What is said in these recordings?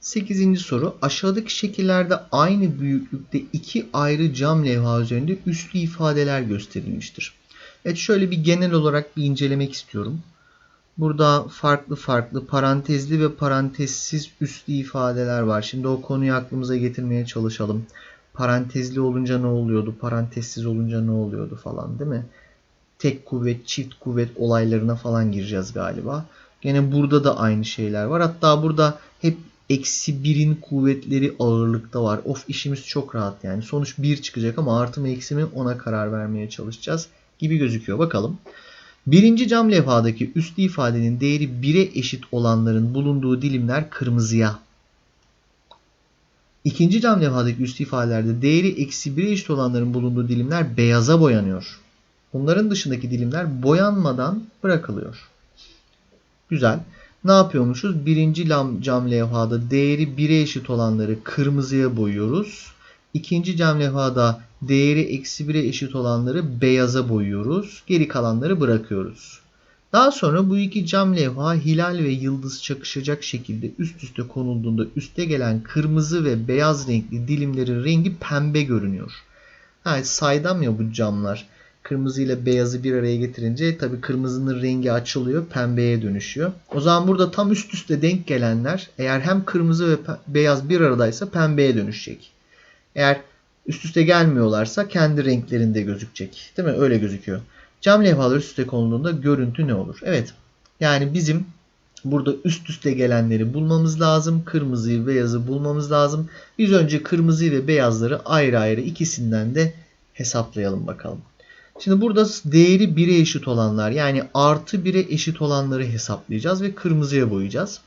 8. soru aşağıdaki şekillerde aynı büyüklükte iki ayrı cam levha üzerinde üslü ifadeler gösterilmiştir. Evet şöyle bir genel olarak bir incelemek istiyorum. Burada farklı farklı parantezli ve parantezsiz üslü ifadeler var. Şimdi o konuyu aklımıza getirmeye çalışalım. Parantezli olunca ne oluyordu? Parantezsiz olunca ne oluyordu falan değil mi? Tek kuvvet, çift kuvvet olaylarına falan gireceğiz galiba. Gene burada da aynı şeyler var. Hatta burada hep eksi birin kuvvetleri ağırlıkta var. Of işimiz çok rahat yani. Sonuç 1 çıkacak ama artı mı eksi mi ona karar vermeye çalışacağız gibi gözüküyor. Bakalım. Birinci cam levhadaki üslü ifadenin değeri 1'e eşit olanların bulunduğu dilimler kırmızıya. İkinci cam levhadaki üslü ifadelerde değeri eksi 1'e eşit olanların bulunduğu dilimler beyaza boyanıyor. Bunların dışındaki dilimler boyanmadan bırakılıyor. Güzel. Ne yapıyormuşuz? Birinci cam levhada değeri 1'e eşit olanları kırmızıya boyuyoruz. İkinci cam levhada değeri eksi 1'e eşit olanları beyaza boyuyoruz. Geri kalanları bırakıyoruz. Daha sonra bu iki cam levha hilal ve yıldız çakışacak şekilde üst üste konulduğunda üste gelen kırmızı ve beyaz renkli dilimlerin rengi pembe görünüyor. Yani saydam ya bu camlar. Kırmızı ile beyazı bir araya getirince tabi kırmızının rengi açılıyor, pembeye dönüşüyor. O zaman burada tam üst üste denk gelenler eğer hem kırmızı ve beyaz bir aradaysa pembeye dönüşecek. Eğer üst üste gelmiyorlarsa kendi renklerinde gözükecek. Değil mi? Öyle gözüküyor. Cam levhalar üst üste konulduğunda görüntü ne olur? Evet. Yani bizim burada üst üste gelenleri bulmamız lazım. Kırmızıyı, beyazı bulmamız lazım. Biz önce kırmızıyı ve beyazları ayrı ayrı ikisinden de hesaplayalım bakalım. Şimdi burada değeri 1'e eşit olanlar yani artı 1'e eşit olanları hesaplayacağız ve kırmızıya boyayacağız.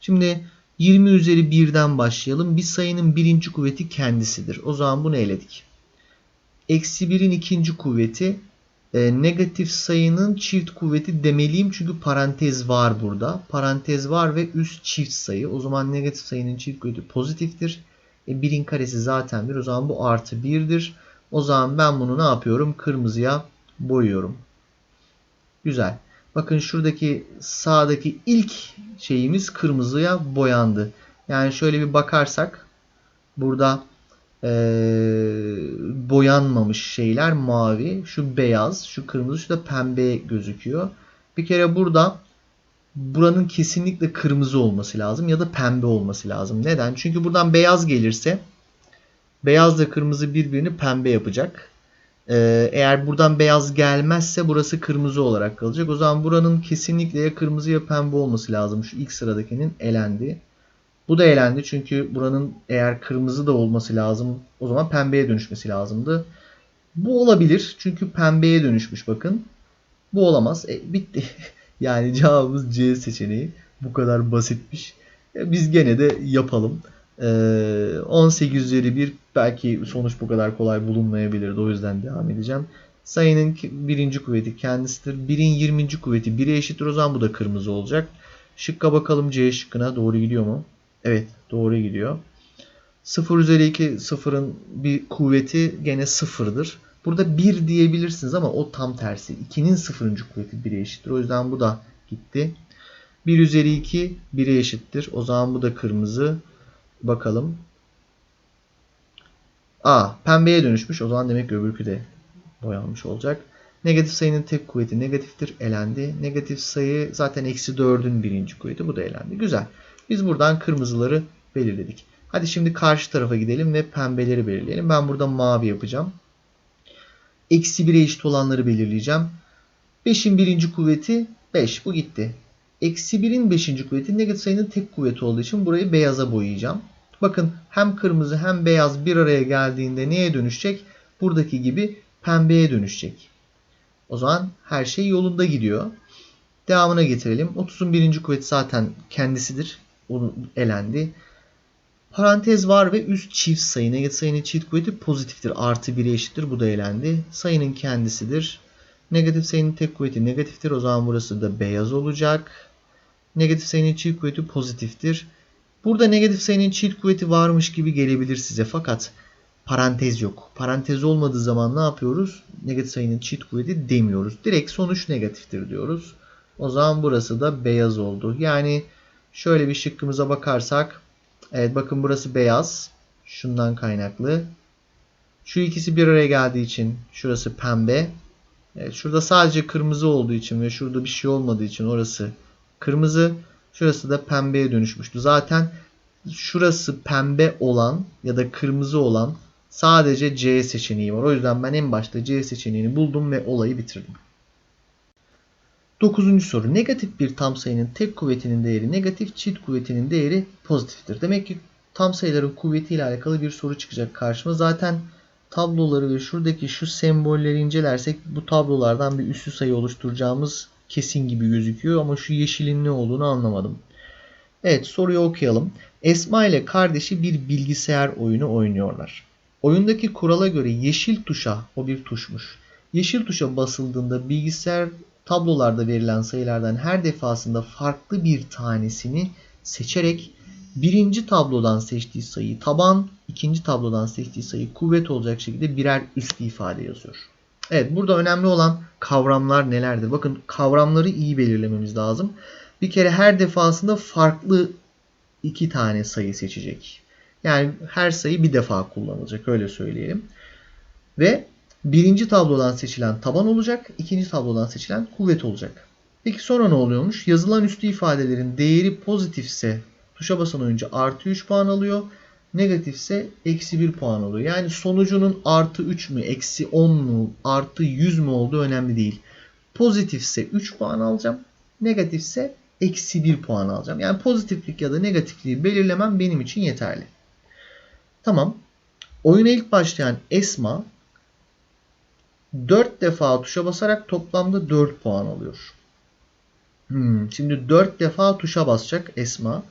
Şimdi 20 üzeri 1'den başlayalım. Bir sayının birinci kuvveti kendisidir. O zaman bunu eledik. Eksi 1'in ikinci kuvveti e, negatif sayının çift kuvveti demeliyim. Çünkü parantez var burada. Parantez var ve üst çift sayı. O zaman negatif sayının çift kuvveti pozitiftir. E, 1'in karesi zaten 1. O zaman bu artı 1'dir. O zaman ben bunu ne yapıyorum? Kırmızıya boyuyorum. Güzel. Bakın şuradaki sağdaki ilk şeyimiz kırmızıya boyandı. Yani şöyle bir bakarsak burada e, boyanmamış şeyler mavi. Şu beyaz, şu kırmızı, şu da pembe gözüküyor. Bir kere burada buranın kesinlikle kırmızı olması lazım ya da pembe olması lazım. Neden? Çünkü buradan beyaz gelirse beyazla kırmızı birbirini pembe yapacak. Ee, eğer buradan beyaz gelmezse burası kırmızı olarak kalacak. O zaman buranın kesinlikle ya kırmızı ya pembe olması lazım. Şu ilk sıradakinin elendi. Bu da elendi çünkü buranın eğer kırmızı da olması lazım. O zaman pembeye dönüşmesi lazımdı. Bu olabilir çünkü pembeye dönüşmüş bakın. Bu olamaz. E, bitti. yani cevabımız C seçeneği. Bu kadar basitmiş. E, biz gene de yapalım. 18 üzeri 1 belki sonuç bu kadar kolay bulunmayabilirdi. O yüzden devam edeceğim. Sayının birinci kuvveti kendisidir. 1'in 20. kuvveti 1'e eşittir. O zaman bu da kırmızı olacak. Şıkka bakalım C şıkkına. Doğru gidiyor mu? Evet doğru gidiyor. 0 üzeri 2 sıfırın bir kuvveti gene sıfırdır. Burada 1 diyebilirsiniz ama o tam tersi. 2'nin sıfırıncı kuvveti 1'e eşittir. O yüzden bu da gitti. 1 üzeri 2 1'e eşittir. O zaman bu da kırmızı. Bakalım. A pembeye dönüşmüş. O zaman demek ki öbürkü de boyanmış olacak. Negatif sayının tek kuvveti negatiftir. Elendi. Negatif sayı zaten eksi 4'ün birinci kuvveti. Bu da elendi. Güzel. Biz buradan kırmızıları belirledik. Hadi şimdi karşı tarafa gidelim ve pembeleri belirleyelim. Ben burada mavi yapacağım. Eksi 1'e eşit olanları belirleyeceğim. 5'in birinci kuvveti 5. Bu gitti. Eksi 1'in 5. kuvveti negatif sayının tek kuvveti olduğu için burayı beyaza boyayacağım. Bakın hem kırmızı hem beyaz bir araya geldiğinde neye dönüşecek? Buradaki gibi pembeye dönüşecek. O zaman her şey yolunda gidiyor. Devamına getirelim. 30'un birinci kuvveti zaten kendisidir. Onu elendi. Parantez var ve üst çift sayı. Negatif sayının çift kuvveti pozitiftir. Artı 1'e eşittir. Bu da elendi. Sayının kendisidir. Negatif sayının tek kuvveti negatiftir. O zaman burası da beyaz olacak. Negatif sayının çift kuvveti pozitiftir. Burada negatif sayının çift kuvveti varmış gibi gelebilir size. Fakat parantez yok. Parantez olmadığı zaman ne yapıyoruz? Negatif sayının çift kuvveti demiyoruz. Direkt sonuç negatiftir diyoruz. O zaman burası da beyaz oldu. Yani şöyle bir şıkkımıza bakarsak Evet bakın burası beyaz. Şundan kaynaklı. Şu ikisi bir araya geldiği için şurası pembe. Evet, şurada sadece kırmızı olduğu için ve şurada bir şey olmadığı için orası kırmızı. Şurası da pembeye dönüşmüştü. Zaten şurası pembe olan ya da kırmızı olan sadece C seçeneği var. O yüzden ben en başta C seçeneğini buldum ve olayı bitirdim. Dokuzuncu soru. Negatif bir tam sayının tek kuvvetinin değeri negatif, çift kuvvetinin değeri pozitiftir. Demek ki tam sayıların kuvveti ile alakalı bir soru çıkacak karşıma. Zaten tabloları ve şuradaki şu sembolleri incelersek bu tablolardan bir üslü sayı oluşturacağımız kesin gibi gözüküyor ama şu yeşilin ne olduğunu anlamadım. Evet soruyu okuyalım. Esma ile kardeşi bir bilgisayar oyunu oynuyorlar. Oyundaki kurala göre yeşil tuşa, o bir tuşmuş. Yeşil tuşa basıldığında bilgisayar tablolarda verilen sayılardan her defasında farklı bir tanesini seçerek birinci tablodan seçtiği sayı taban, ikinci tablodan seçtiği sayı kuvvet olacak şekilde birer üslü ifade yazıyor. Evet burada önemli olan kavramlar nelerdir? Bakın kavramları iyi belirlememiz lazım. Bir kere her defasında farklı iki tane sayı seçecek. Yani her sayı bir defa kullanılacak öyle söyleyelim. Ve birinci tablodan seçilen taban olacak, ikinci tablodan seçilen kuvvet olacak. Peki sonra ne oluyormuş? Yazılan üstü ifadelerin değeri pozitifse tuşa basan oyuncu artı 3 puan alıyor. Negatifse eksi 1 puan alıyor. Yani sonucunun artı 3 mü, eksi 10 mu, artı 100 mü olduğu önemli değil. Pozitifse 3 puan alacağım. Negatifse eksi 1 puan alacağım. Yani pozitiflik ya da negatifliği belirlemem benim için yeterli. Tamam. Oyuna ilk başlayan Esma 4 defa tuşa basarak toplamda 4 puan alıyor. Hmm, şimdi 4 defa tuşa basacak Esma.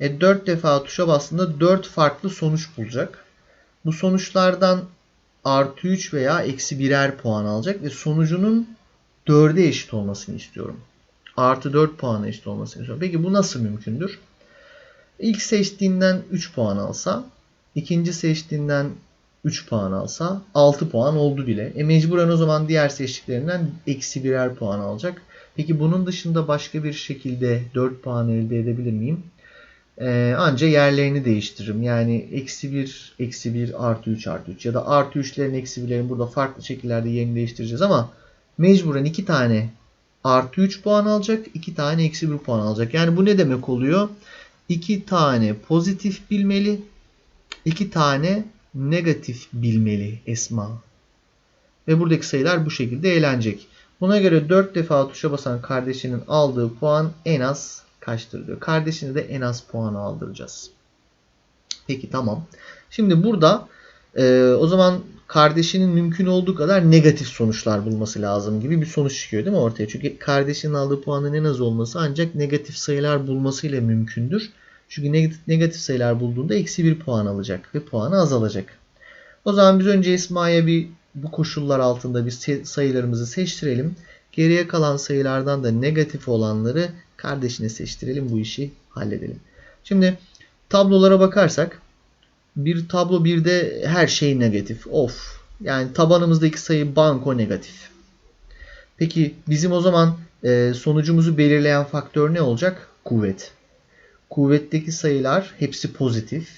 E 4 defa tuşa bastığında 4 farklı sonuç bulacak. Bu sonuçlardan artı 3 veya eksi birer puan alacak ve sonucunun 4'e eşit olmasını istiyorum. Artı 4 puana eşit olmasını istiyorum. Peki bu nasıl mümkündür? İlk seçtiğinden 3 puan alsa, ikinci seçtiğinden 3 puan alsa 6 puan oldu bile. E mecburen o zaman diğer seçtiklerinden eksi birer puan alacak. Peki bunun dışında başka bir şekilde 4 puan elde edebilir miyim? Ee, anca yerlerini değiştiririm. Yani eksi 1, eksi 1, artı 3, artı 3 ya da artı 3'lerin eksi 1'lerin burada farklı şekillerde yerini değiştireceğiz ama mecburen 2 tane artı 3 puan alacak, 2 tane eksi 1 puan alacak. Yani bu ne demek oluyor? 2 tane pozitif bilmeli, 2 tane negatif bilmeli Esma. Ve buradaki sayılar bu şekilde eğlenecek. Buna göre 4 defa tuşa basan kardeşinin aldığı puan en az kaçtır diyor. Kardeşine de en az puan aldıracağız. Peki tamam. Şimdi burada e, o zaman kardeşinin mümkün olduğu kadar negatif sonuçlar bulması lazım gibi bir sonuç çıkıyor değil mi ortaya? Çünkü kardeşinin aldığı puanın en az olması ancak negatif sayılar bulmasıyla mümkündür. Çünkü negatif sayılar bulduğunda eksi bir puan alacak ve puanı azalacak. O zaman biz önce Esma'ya bir bu koşullar altında bir sayılarımızı seçtirelim. Geriye kalan sayılardan da negatif olanları kardeşine seçtirelim. Bu işi halledelim. Şimdi tablolara bakarsak bir tablo birde her şey negatif. Of. Yani tabanımızdaki sayı banko negatif. Peki bizim o zaman e, sonucumuzu belirleyen faktör ne olacak? Kuvvet. Kuvvetteki sayılar hepsi pozitif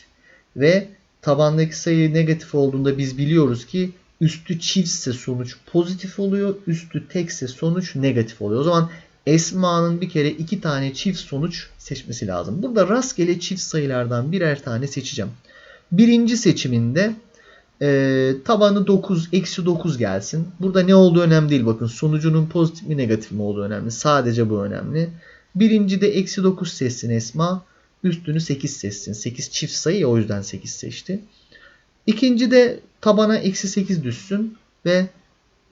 ve tabandaki sayı negatif olduğunda biz biliyoruz ki üstü çiftse sonuç pozitif oluyor, üstü tekse sonuç negatif oluyor. O zaman Esma'nın bir kere iki tane çift sonuç seçmesi lazım. Burada rastgele çift sayılardan birer tane seçeceğim. Birinci seçiminde e, tabanı 9, eksi 9 gelsin. Burada ne olduğu önemli değil. Bakın sonucunun pozitif mi negatif mi olduğu önemli. Sadece bu önemli. Birinci de eksi 9 seçsin Esma. Üstünü 8 seçsin. 8 çift sayı o yüzden 8 seçti. İkinci de tabana eksi 8 düşsün ve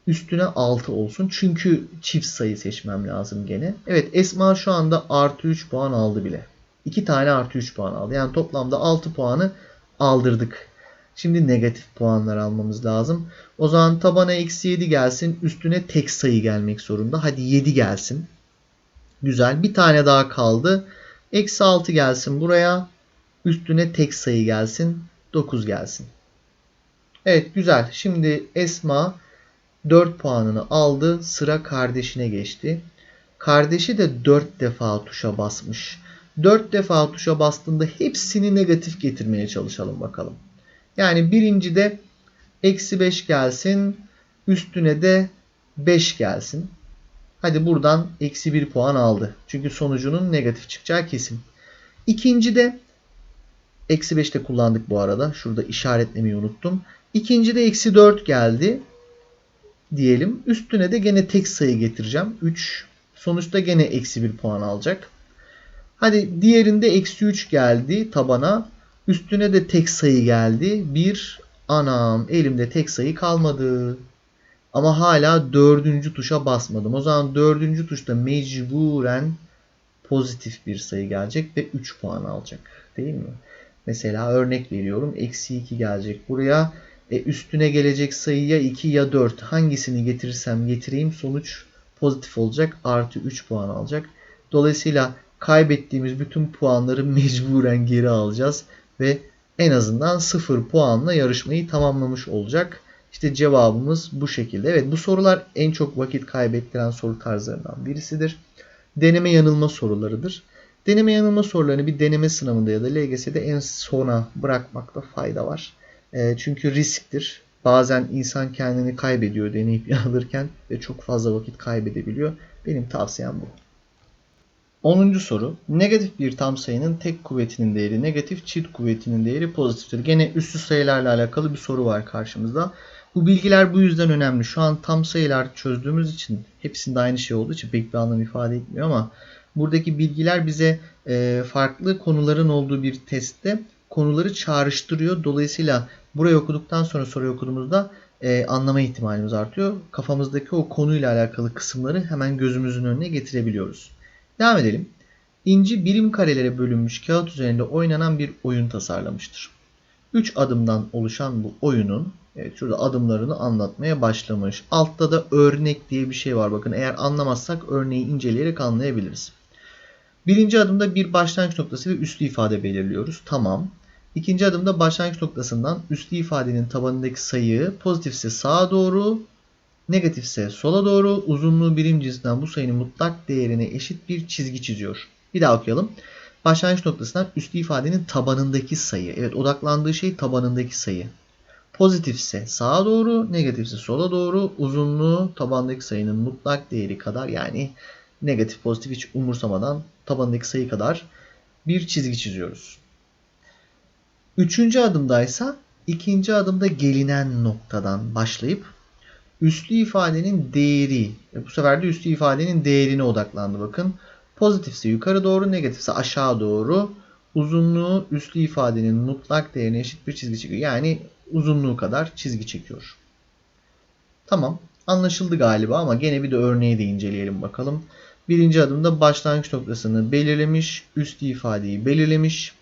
üstüne 6 olsun. Çünkü çift sayı seçmem lazım gene. Evet Esma şu anda artı 3 puan aldı bile. 2 tane artı 3 puan aldı. Yani toplamda 6 puanı aldırdık. Şimdi negatif puanlar almamız lazım. O zaman tabana eksi 7 gelsin. Üstüne tek sayı gelmek zorunda. Hadi 7 gelsin. Güzel. Bir tane daha kaldı. Eksi 6 gelsin buraya. Üstüne tek sayı gelsin. 9 gelsin. Evet güzel. Şimdi Esma 4 puanını aldı. Sıra kardeşine geçti. Kardeşi de 4 defa tuşa basmış. 4 defa tuşa bastığında hepsini negatif getirmeye çalışalım bakalım. Yani birincide eksi 5 gelsin. Üstüne de 5 gelsin. Hadi buradan eksi 1 puan aldı. Çünkü sonucunun negatif çıkacağı kesin. İkincide eksi 5 de kullandık bu arada. Şurada işaretlemeyi unuttum. İkincide eksi 4 geldi. Diyelim. Üstüne de gene tek sayı getireceğim. 3. Sonuçta gene eksi 1 puan alacak. Hadi diğerinde eksi 3 geldi tabana. Üstüne de tek sayı geldi. 1. Anam elimde tek sayı kalmadı. Ama hala dördüncü tuşa basmadım. O zaman dördüncü tuşta mecburen pozitif bir sayı gelecek ve 3 puan alacak. Değil mi? Mesela örnek veriyorum. Eksi 2 gelecek buraya. E üstüne gelecek sayı ya 2 ya 4. Hangisini getirirsem getireyim sonuç pozitif olacak. Artı 3 puan alacak. Dolayısıyla kaybettiğimiz bütün puanları mecburen geri alacağız. Ve en azından 0 puanla yarışmayı tamamlamış olacak. İşte cevabımız bu şekilde. Evet bu sorular en çok vakit kaybettiren soru tarzlarından birisidir. Deneme yanılma sorularıdır. Deneme yanılma sorularını bir deneme sınavında ya da LGS'de en sona bırakmakta fayda var. E, çünkü risktir. Bazen insan kendini kaybediyor deneyip yanılırken ve çok fazla vakit kaybedebiliyor. Benim tavsiyem bu. 10. soru. Negatif bir tam sayının tek kuvvetinin değeri negatif, çift kuvvetinin değeri pozitiftir. Gene üstü sayılarla alakalı bir soru var karşımızda. Bu bilgiler bu yüzden önemli. Şu an tam sayılar çözdüğümüz için hepsinde aynı şey olduğu için pek bir anlam ifade etmiyor ama buradaki bilgiler bize e, farklı konuların olduğu bir testte konuları çağrıştırıyor. Dolayısıyla burayı okuduktan sonra soruyu okuduğumuzda e, anlama ihtimalimiz artıyor. Kafamızdaki o konuyla alakalı kısımları hemen gözümüzün önüne getirebiliyoruz. Devam edelim. İnci birim karelere bölünmüş kağıt üzerinde oynanan bir oyun tasarlamıştır. 3 adımdan oluşan bu oyunun Evet şurada adımlarını anlatmaya başlamış. Altta da örnek diye bir şey var. Bakın eğer anlamazsak örneği inceleyerek anlayabiliriz. Birinci adımda bir başlangıç noktası ve üslü ifade belirliyoruz. Tamam. İkinci adımda başlangıç noktasından üslü ifadenin tabanındaki sayı pozitifse sağa doğru, negatifse sola doğru uzunluğu birim cinsinden bu sayının mutlak değerine eşit bir çizgi çiziyor. Bir daha okuyalım. Başlangıç noktasından üslü ifadenin tabanındaki sayı. Evet odaklandığı şey tabanındaki sayı. Pozitifse sağa doğru, negatifse sola doğru uzunluğu tabandaki sayının mutlak değeri kadar yani negatif pozitif hiç umursamadan tabandaki sayı kadar bir çizgi çiziyoruz. Üçüncü adımdaysa ikinci adımda gelinen noktadan başlayıp üslü ifadenin değeri bu sefer de üslü ifadenin değerine odaklandı bakın. Pozitifse yukarı doğru, negatifse aşağı doğru uzunluğu üslü ifadenin mutlak değerine eşit bir çizgi çekiyor. Yani uzunluğu kadar çizgi çekiyor. Tamam anlaşıldı galiba ama gene bir de örneği de inceleyelim bakalım. Birinci adımda başlangıç noktasını belirlemiş, üstü ifadeyi belirlemiş.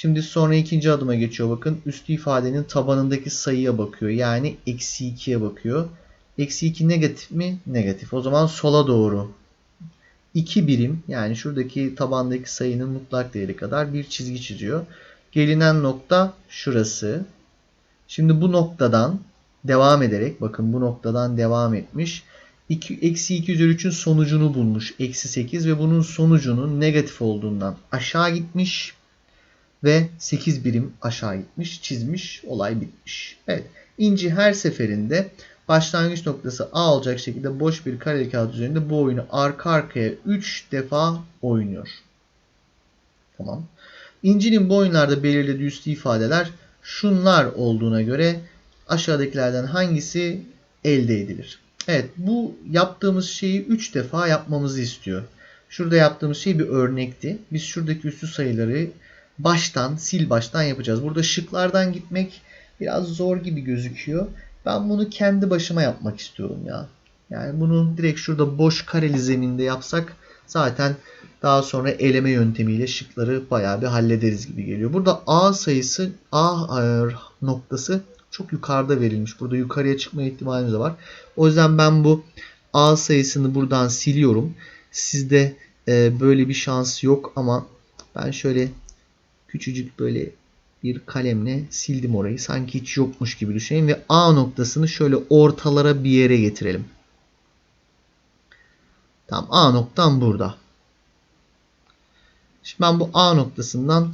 Şimdi sonra ikinci adıma geçiyor bakın. Üstü ifadenin tabanındaki sayıya bakıyor. Yani eksi 2'ye bakıyor. Eksi 2 negatif mi? Negatif. O zaman sola doğru 2 birim yani şuradaki tabandaki sayının mutlak değeri kadar bir çizgi çiziyor. Gelinen nokta şurası. Şimdi bu noktadan devam ederek bakın bu noktadan devam etmiş. 2, eksi 2 üzeri 3'ün sonucunu bulmuş. Eksi 8 ve bunun sonucunun negatif olduğundan aşağı gitmiş. Ve 8 birim aşağı gitmiş. Çizmiş. Olay bitmiş. Evet. İnci her seferinde başlangıç noktası A olacak şekilde boş bir kare kağıt üzerinde bu oyunu arka arkaya 3 defa oynuyor. Tamam. İnci'nin bu oyunlarda belirlediği üstü ifadeler şunlar olduğuna göre aşağıdakilerden hangisi elde edilir? Evet bu yaptığımız şeyi 3 defa yapmamızı istiyor. Şurada yaptığımız şey bir örnekti. Biz şuradaki üstü sayıları baştan sil baştan yapacağız. Burada şıklardan gitmek biraz zor gibi gözüküyor. Ben bunu kendi başıma yapmak istiyorum ya. Yani bunu direkt şurada boş kareli zeminde yapsak zaten daha sonra eleme yöntemiyle şıkları bayağı bir hallederiz gibi geliyor. Burada A sayısı A noktası çok yukarıda verilmiş. Burada yukarıya çıkma ihtimalimiz de var. O yüzden ben bu A sayısını buradan siliyorum. Sizde e, böyle bir şans yok ama ben şöyle küçücük böyle bir kalemle sildim orayı. Sanki hiç yokmuş gibi düşünün ve A noktasını şöyle ortalara bir yere getirelim. Tamam A noktam burada. Şimdi ben bu A noktasından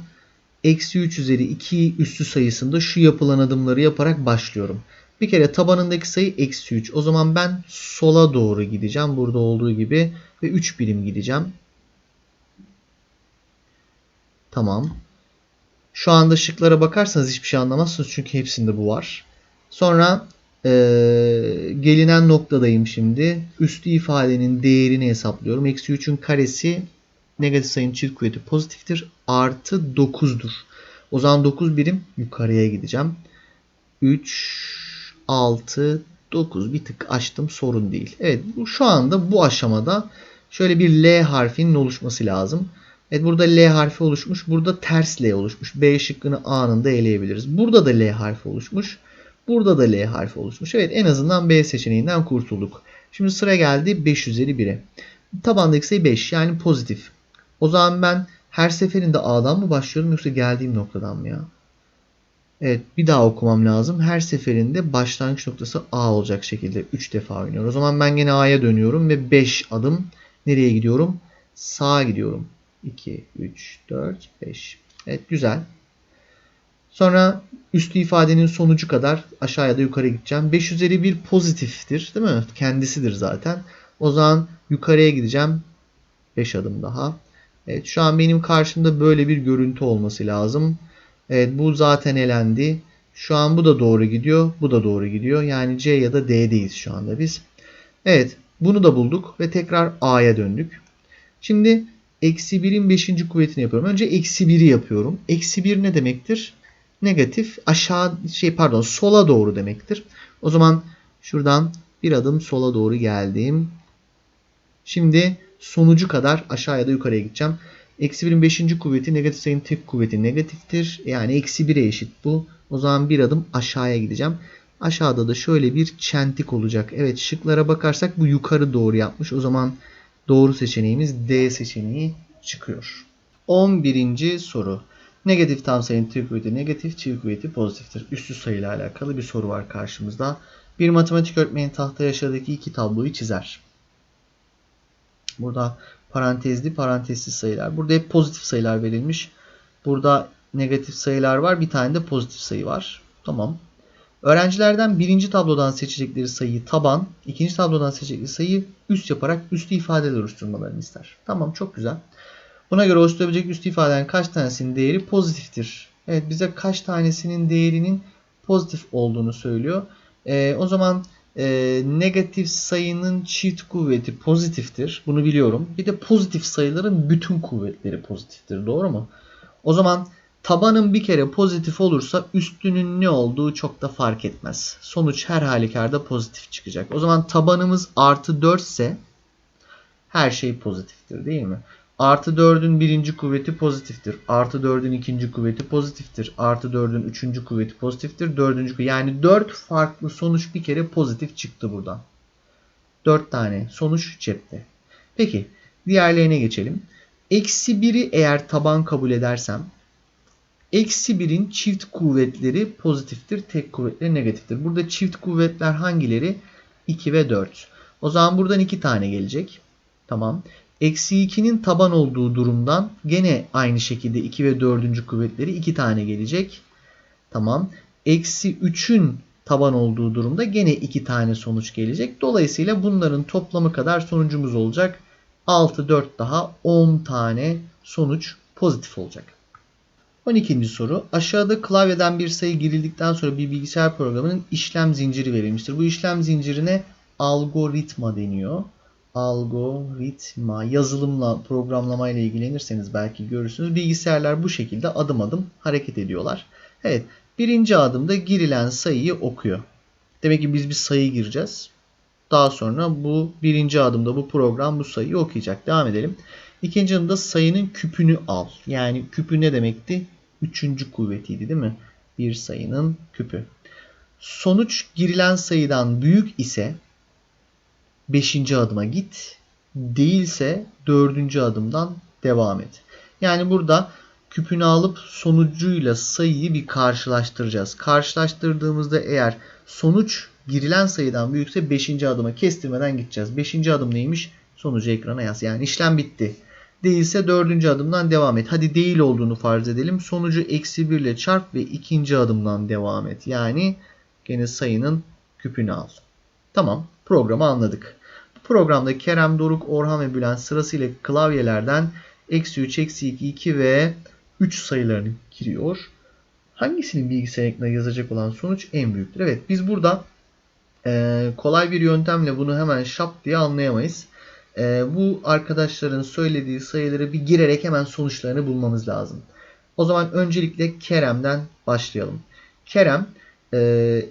eksi 3 üzeri 2 üssü sayısında şu yapılan adımları yaparak başlıyorum. Bir kere tabanındaki sayı eksi 3. O zaman ben sola doğru gideceğim. Burada olduğu gibi. Ve 3 birim gideceğim. Tamam. Şu anda şıklara bakarsanız hiçbir şey anlamazsınız. Çünkü hepsinde bu var. Sonra ee, gelinen noktadayım şimdi. Üstü ifadenin değerini hesaplıyorum. Eksi 3'ün karesi negatif sayının çift kuvveti pozitiftir. Artı 9'dur. O zaman 9 birim yukarıya gideceğim. 3, 6, 9 bir tık açtım sorun değil. Evet şu anda bu aşamada şöyle bir L harfinin oluşması lazım. Evet burada L harfi oluşmuş. Burada ters L oluşmuş. B şıkkını anında eleyebiliriz. Burada da L harfi oluşmuş. Burada da L harfi oluşmuş. Evet en azından B seçeneğinden kurtulduk. Şimdi sıra geldi 5 üzeri 1'e. Tabandaki sayı 5 yani pozitif. O zaman ben her seferinde A'dan mı başlıyorum yoksa geldiğim noktadan mı ya? Evet bir daha okumam lazım. Her seferinde başlangıç noktası A olacak şekilde 3 defa oynuyor. O zaman ben yine A'ya dönüyorum ve 5 adım nereye gidiyorum? Sağa gidiyorum. 2, 3, 4, 5. Evet güzel. Sonra üstü ifadenin sonucu kadar aşağıya da yukarı gideceğim. 5 üzeri 1 pozitiftir değil mi? Kendisidir zaten. O zaman yukarıya gideceğim. 5 adım daha. Evet şu an benim karşımda böyle bir görüntü olması lazım. Evet bu zaten elendi. Şu an bu da doğru gidiyor. Bu da doğru gidiyor. Yani C ya da D'deyiz şu anda biz. Evet bunu da bulduk ve tekrar A'ya döndük. Şimdi eksi 1'in 5. kuvvetini yapıyorum. Önce eksi 1'i yapıyorum. Eksi 1 ne demektir? Negatif aşağı şey pardon sola doğru demektir. O zaman şuradan bir adım sola doğru geldim. Şimdi sonucu kadar aşağıya da yukarıya gideceğim. Eksi 1'in 5. kuvveti negatif sayının tek kuvveti negatiftir. Yani eksi 1'e eşit bu. O zaman bir adım aşağıya gideceğim. Aşağıda da şöyle bir çentik olacak. Evet şıklara bakarsak bu yukarı doğru yapmış. O zaman doğru seçeneğimiz D seçeneği çıkıyor. 11. soru. Negatif tam sayının tek kuvveti negatif, çift kuvveti pozitiftir. Üstü sayıyla alakalı bir soru var karşımızda. Bir matematik öğretmeni tahtaya aşağıdaki iki tabloyu çizer. Burada parantezli parantezsiz sayılar. Burada hep pozitif sayılar verilmiş. Burada negatif sayılar var. Bir tane de pozitif sayı var. Tamam. Öğrencilerden birinci tablodan seçecekleri sayıyı taban, ikinci tablodan seçecekleri sayıyı üst yaparak üstü ifadeler oluşturmalarını ister. Tamam çok güzel. Buna göre oluşturabilecek üstü ifadelerin kaç tanesinin değeri pozitiftir? Evet bize kaç tanesinin değerinin pozitif olduğunu söylüyor. Ee, o zaman e, negatif sayının çift kuvveti pozitiftir. Bunu biliyorum. Bir de pozitif sayıların bütün kuvvetleri pozitiftir. Doğru mu? O zaman tabanın bir kere pozitif olursa üstünün ne olduğu çok da fark etmez. Sonuç her halükarda pozitif çıkacak. O zaman tabanımız artı 4 ise her şey pozitiftir değil mi? Artı 4'ün birinci kuvveti pozitiftir. Artı 4'ün ikinci kuvveti pozitiftir. Artı 4'ün üçüncü kuvveti pozitiftir. Dördüncü yani 4 farklı sonuç bir kere pozitif çıktı buradan. 4 tane sonuç cepte. Peki diğerlerine geçelim. Eksi 1'i eğer taban kabul edersem eksi 1'in çift kuvvetleri pozitiftir. Tek kuvvetleri negatiftir. Burada çift kuvvetler hangileri? 2 ve 4. O zaman buradan 2 tane gelecek. Tamam. Eksi 2'nin taban olduğu durumdan gene aynı şekilde 2 ve 4. kuvvetleri 2 tane gelecek. Tamam. Eksi 3'ün taban olduğu durumda gene 2 tane sonuç gelecek. Dolayısıyla bunların toplamı kadar sonucumuz olacak. 6, 4 daha 10 tane sonuç pozitif olacak. 12. soru. Aşağıda klavyeden bir sayı girildikten sonra bir bilgisayar programının işlem zinciri verilmiştir. Bu işlem zincirine algoritma deniyor algoritma, yazılımla, programlama ile ilgilenirseniz belki görürsünüz. Bilgisayarlar bu şekilde adım adım hareket ediyorlar. Evet, birinci adımda girilen sayıyı okuyor. Demek ki biz bir sayı gireceğiz. Daha sonra bu birinci adımda bu program bu sayıyı okuyacak. Devam edelim. İkinci adımda sayının küpünü al. Yani küpü ne demekti? Üçüncü kuvvetiydi değil mi? Bir sayının küpü. Sonuç girilen sayıdan büyük ise 5. adıma git. Değilse 4. adımdan devam et. Yani burada küpünü alıp sonucuyla sayıyı bir karşılaştıracağız. Karşılaştırdığımızda eğer sonuç girilen sayıdan büyükse 5. adıma kestirmeden gideceğiz. 5. adım neymiş? Sonucu ekrana yaz. Yani işlem bitti. Değilse dördüncü adımdan devam et. Hadi değil olduğunu farz edelim. Sonucu eksi 1 ile çarp ve ikinci adımdan devam et. Yani gene sayının küpünü al. Tamam programı anladık. Bu programda Kerem, Doruk, Orhan ve Bülent sırasıyla klavyelerden eksi 3, eksi 2, 2 ve 3 sayılarını giriyor. Hangisinin bilgisayar ekranına yazacak olan sonuç en büyüktür? Evet biz burada e, kolay bir yöntemle bunu hemen şap diye anlayamayız. E, bu arkadaşların söylediği sayıları bir girerek hemen sonuçlarını bulmamız lazım. O zaman öncelikle Kerem'den başlayalım. Kerem e,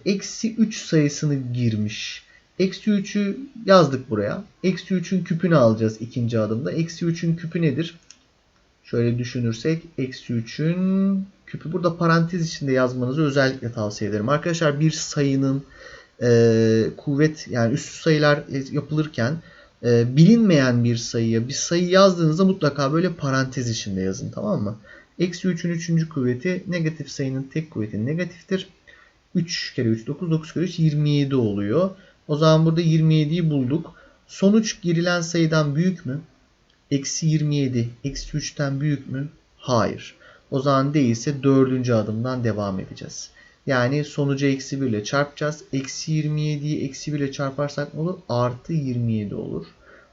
eksi 3 sayısını girmiş. Eksi 3'ü yazdık buraya. Eksi 3'ün küpünü alacağız ikinci adımda. Eksi 3'ün küpü nedir? Şöyle düşünürsek eksi 3'ün küpü burada parantez içinde yazmanızı özellikle tavsiye ederim. Arkadaşlar bir sayının e, kuvvet yani üstü sayılar yapılırken e, bilinmeyen bir sayıya bir sayı yazdığınızda mutlaka böyle parantez içinde yazın tamam mı? Eksi 3'ün 3. kuvveti negatif sayının tek kuvveti negatiftir. 3 kere 3 9 9 kere 3 27 oluyor. O zaman burada 27'yi bulduk. Sonuç girilen sayıdan büyük mü? Eksi 27 eksi 3'ten büyük mü? Hayır. O zaman değilse dördüncü adımdan devam edeceğiz. Yani sonucu eksi 1 ile çarpacağız. Eksi 27'yi eksi 1 ile çarparsak ne olur? Artı 27 olur.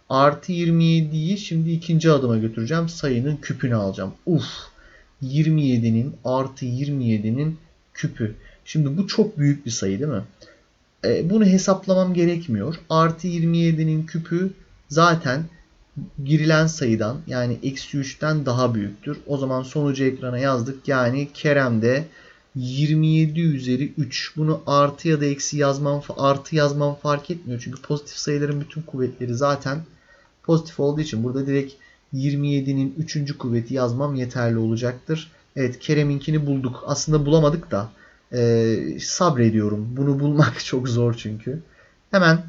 Artı 27'yi şimdi ikinci adıma götüreceğim. Sayının küpünü alacağım. Uf. 27'nin artı 27'nin küpü. Şimdi bu çok büyük bir sayı değil mi? E, bunu hesaplamam gerekmiyor. Artı 27'nin küpü zaten girilen sayıdan yani eksi 3'ten daha büyüktür. O zaman sonucu ekrana yazdık. Yani Kerem'de 27 üzeri 3. Bunu artı ya da eksi yazmam, artı yazmam fark etmiyor. Çünkü pozitif sayıların bütün kuvvetleri zaten pozitif olduğu için burada direkt 27'nin 3. kuvveti yazmam yeterli olacaktır. Evet Kerem'inkini bulduk. Aslında bulamadık da e, sabrediyorum. Bunu bulmak çok zor çünkü. Hemen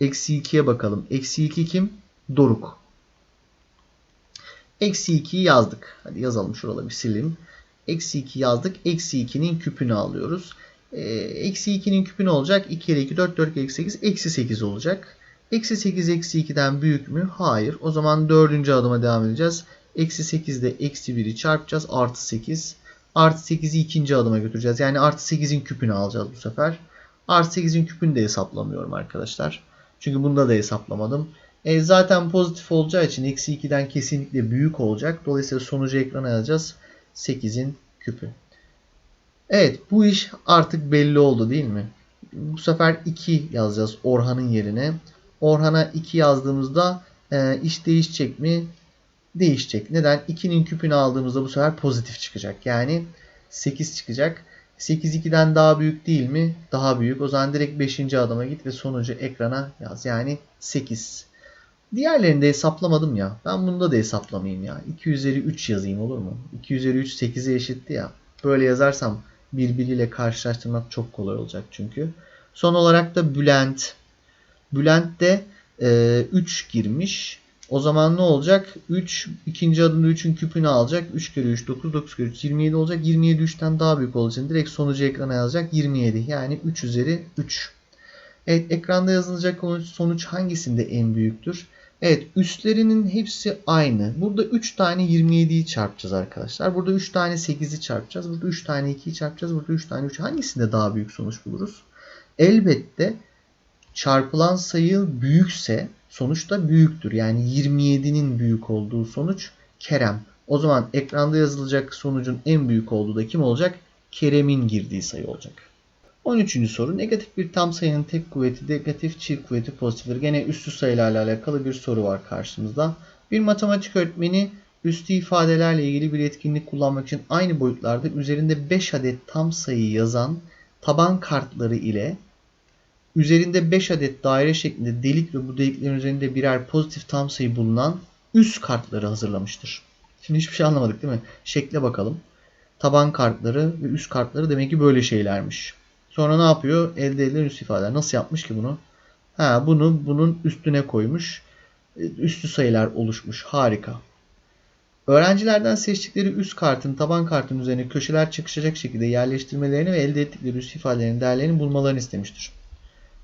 eksi 2'ye bakalım. Eksi 2 kim? Doruk. Eksi 2'yi yazdık. Hadi yazalım şuraları bir sileyim. Eksi 2 yazdık. Eksi 2'nin küpünü alıyoruz. Ee, eksi 2'nin küpü ne olacak? 2 kere 2 4 4 kere 8 eksi 8 olacak. Eksi 8 eksi 2'den büyük mü? Hayır. O zaman dördüncü adıma devam edeceğiz. Eksi 8 ile eksi 1'i çarpacağız. Artı 8. Artı 8'i ikinci adıma götüreceğiz. Yani artı 8'in küpünü alacağız bu sefer. Artı 8'in küpünü de hesaplamıyorum arkadaşlar. Çünkü bunda da hesaplamadım. E, zaten pozitif olacağı için eksi 2'den kesinlikle büyük olacak. Dolayısıyla sonucu ekrana yazacağız. 8'in küpü. Evet bu iş artık belli oldu değil mi? Bu sefer 2 yazacağız Orhan'ın yerine. Orhan'a 2 yazdığımızda e, iş değişecek mi? Değişecek. Neden? 2'nin küpünü aldığımızda bu sefer pozitif çıkacak. Yani 8 çıkacak. 8 2'den daha büyük değil mi? Daha büyük. O zaman direkt 5. adıma git ve sonucu ekrana yaz. Yani 8. Diğerlerini de hesaplamadım ya. Ben bunda da hesaplamayayım ya. 2 üzeri 3 yazayım olur mu? 2 üzeri 3 8'e eşitti ya. Böyle yazarsam birbiriyle karşılaştırmak çok kolay olacak çünkü. Son olarak da Bülent. Bülent de e, 3 girmiş. O zaman ne olacak? 3 ikinci adımda 3'ün küpünü alacak. 3 kere 3 9 9 kere 3 27 olacak. 27 3'ten daha büyük olduğu için direkt sonucu ekrana yazacak. 27 yani 3 üzeri 3. Evet ekranda yazılacak sonuç hangisinde en büyüktür? Evet üstlerinin hepsi aynı. Burada 3 tane 27'yi çarpacağız arkadaşlar. Burada 3 tane 8'i çarpacağız. Burada 3 tane 2'yi çarpacağız. Burada 3 tane 3. Hangisinde daha büyük sonuç buluruz? Elbette çarpılan sayı büyükse sonuç da büyüktür. Yani 27'nin büyük olduğu sonuç Kerem. O zaman ekranda yazılacak sonucun en büyük olduğu da kim olacak? Kerem'in girdiği sayı olacak. 13. soru negatif bir tam sayının tek kuvveti negatif çift kuvveti pozitiftir. Gene üstü sayılarla alakalı bir soru var karşımızda. Bir matematik öğretmeni üstü ifadelerle ilgili bir etkinlik kullanmak için aynı boyutlarda üzerinde 5 adet tam sayı yazan taban kartları ile üzerinde 5 adet daire şeklinde delik ve bu deliklerin üzerinde birer pozitif tam sayı bulunan üst kartları hazırlamıştır. Şimdi hiçbir şey anlamadık değil mi? Şekle bakalım. Taban kartları ve üst kartları demek ki böyle şeylermiş. Sonra ne yapıyor? Elde edilen üst ifadeler. Nasıl yapmış ki bunu? Ha, bunu bunun üstüne koymuş. Üstü sayılar oluşmuş. Harika. Öğrencilerden seçtikleri üst kartın taban kartın üzerine köşeler çıkışacak şekilde yerleştirmelerini ve elde ettikleri üst ifadelerin değerlerini bulmalarını istemiştir.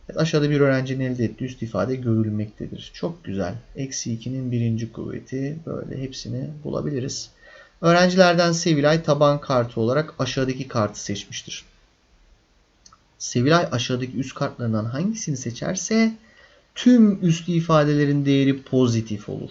Evet, aşağıda bir öğrencinin elde ettiği üst ifade görülmektedir. Çok güzel. Eksi 2'nin birinci kuvveti. Böyle hepsini bulabiliriz. Öğrencilerden Sevilay taban kartı olarak aşağıdaki kartı seçmiştir. Sevilay aşağıdaki üst kartlarından hangisini seçerse tüm üst ifadelerin değeri pozitif olur.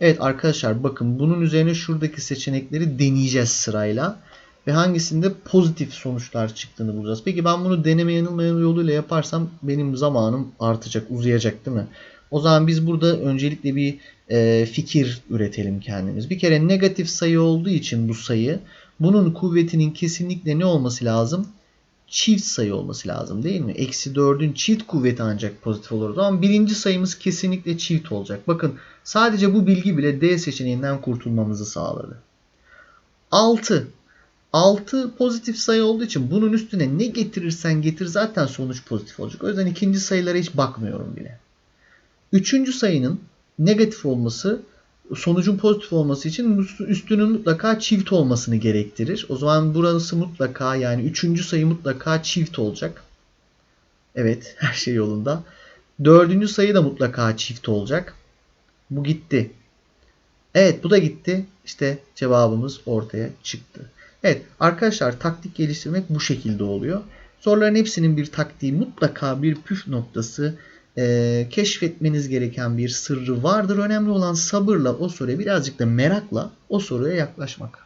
Evet arkadaşlar bakın bunun üzerine şuradaki seçenekleri deneyeceğiz sırayla. Ve hangisinde pozitif sonuçlar çıktığını bulacağız. Peki ben bunu deneme yanılma yoluyla yaparsam benim zamanım artacak, uzayacak değil mi? O zaman biz burada öncelikle bir e, fikir üretelim kendimiz. Bir kere negatif sayı olduğu için bu sayı bunun kuvvetinin kesinlikle ne olması lazım? Çift sayı olması lazım değil mi? Eksi 4'ün çift kuvveti ancak pozitif olur. O zaman birinci sayımız kesinlikle çift olacak. Bakın sadece bu bilgi bile D seçeneğinden kurtulmamızı sağladı. 6. 6 pozitif sayı olduğu için bunun üstüne ne getirirsen getir zaten sonuç pozitif olacak. O yüzden ikinci sayılara hiç bakmıyorum bile. Üçüncü sayının negatif olması sonucun pozitif olması için üstünün mutlaka çift olmasını gerektirir. O zaman burası mutlaka yani üçüncü sayı mutlaka çift olacak. Evet her şey yolunda. Dördüncü sayı da mutlaka çift olacak. Bu gitti. Evet bu da gitti. İşte cevabımız ortaya çıktı. Evet arkadaşlar taktik geliştirmek bu şekilde oluyor. Soruların hepsinin bir taktiği mutlaka bir püf noktası e, keşfetmeniz gereken bir sırrı vardır. Önemli olan sabırla o soruya birazcık da merakla o soruya yaklaşmak.